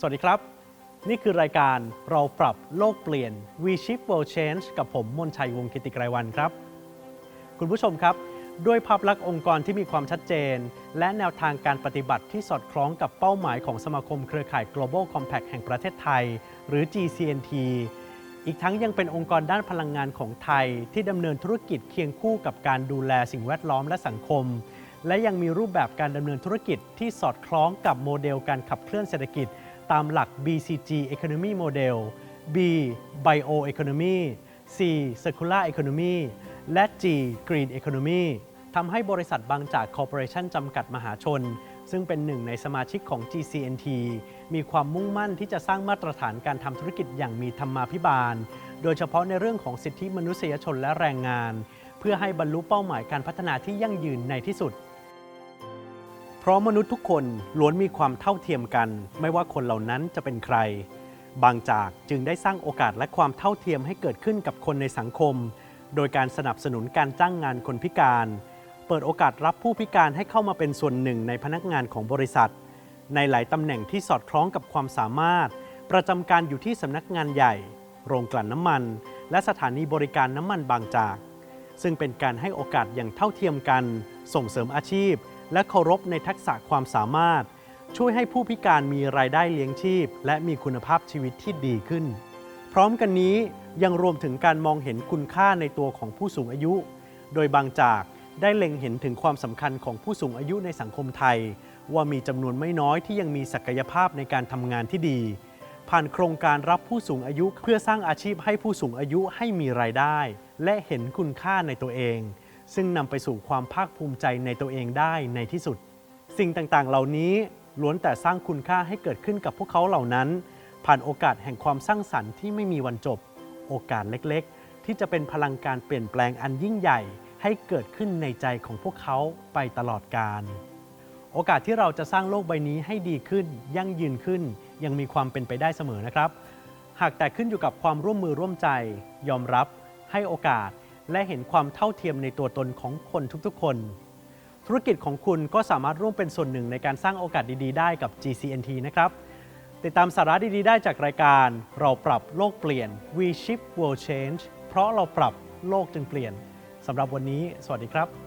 สวัสดีครับ นี่คือรายการเราปรับโลกเปลี่ยน We Shift World Change กับผมมนชัยวงศ์กิติไกรวันครับ คุณผู้ชมครับ ด้วยภาพลักษณ์องค์กรที่มีความชัดเจน และแนวทางการปฏิบัติที่สอดคล้องกับเป้าหมายของสมาคมเครือข่าย Global Compact แห่งประเทศไทย หรือ GCNT อีกทั้งยังเป็นองค์กรด้านพลังงานของไทย ที่ดำเนินธุรกิจเคียงคู่กับการดูแลสิ่งแวดล้อมและสังคม และยังมีรูปแบบการดำเนินธุรกิจที่สอดคล้องกับโมเดลการขับเคลื่อนเศรษฐกิจ ตามหลัก BCG Economy Model B Bio Economy C Circular Economy และ G Green Economy ทำให้บริษัทบางจากคอร์ปอเรชันจำกัดมหาชน ซึ่งเป็นหนึ่งในสมาชิกของ GCNT มีความมุ่งมั่นที่จะสร้างมาตรฐานการทำธุรกิจอย่างมีธรรมาภิบาล โดยเฉพาะในเรื่องของสิทธิมนุษยชนและแรงงาน เพื่อให้บรรลุเป้าหมายการพัฒนาที่ยั่งยืนในที่สุด ราะมนุษย์ทุกคนล้วนมีความเท่าเทียมกัน ไม่ว่าคนเหล่านั้นจะเป็นใคร บางจากจึงได้สร้างโอกาสและความเท่าเทียมให้เกิดขึ้นกับคนในสังคม โดยการสนับสนุนการจ้างงานคนพิการ เปิดโอกาสรับผู้พิการให้เข้ามาเป็นส่วนหนึ่งในพนักงานของบริษัท ในหลายตำแหน่งที่สอดคล้องกับความสามารถ ประจำการอยู่ที่สำนักงานใหญ่ โรงกลั่นน้ำมัน และสถานีบริการน้ำมันบางจาก ซึ่งเป็นการให้โอกาสอย่างเท่าเทียมกัน ส่งเสริมอาชีพ และเคารพในทักษะความสามารถ ช่วยให้ผู้พิการมีรายได้เลี้ยงชีพ และมีคุณภาพชีวิตที่ดีขึ้น พร้อมกันนี้ยังรวมถึงการมองเห็นคุณค่าในตัวของผู้สูงอายุ โดยบางจากได้เล็งเห็นถึงความสำคัญของผู้สูงอายุในสังคมไทย ว่ามีจำนวนไม่น้อยที่ยังมีศักยภาพในการทำงานที่ดี ผ่านโครงการรับผู้สูงอายุเพื่อสร้างอาชีพให้ผู้สูงอายุให้มีรายได้ และเห็นคุณค่าในตัวเอง ซึ่งนำไปสู่ความภาคภูมิใจในตัวเองได้ในที่สุด สิ่งต่างๆ เหล่านี้ล้วนแต่สร้างคุณค่าให้เกิดขึ้นกับพวกเขาเหล่านั้น ผ่านโอกาสแห่งความสร้างสรรค์ที่ไม่มีวันจบ โอกาสเล็กๆ ที่จะเป็นพลังการเปลี่ยนแปลงอันยิ่งใหญ่ ให้เกิดขึ้นในใจของพวกเขาไปตลอดกาลโอกาสที่เราจะสร้างโลกใบนี้ให้ดีขึ้น ยั่งยืนขึ้น ยังมีความเป็นไปได้เสมอนะครับ หากแต่ขึ้นอยู่กับความร่วมมือร่วมใจ ยอมรับ ให้โอกาส และเห็นความเท่าเทียมในตัวตนของคนทุกๆ คน ธุรกิจของคุณก็สามารถร่วมเป็นส่วนหนึ่งในการสร้างโอกาสดีๆ ได้กับ GCNT นะครับ ติดตามสาระดีๆ ได้จากรายการ เราปรับโลกเปลี่ยน We Shift World Change เพราะเราปรับโลกจึงเปลี่ยนสำหรับวันนี้ สวัสดีครับ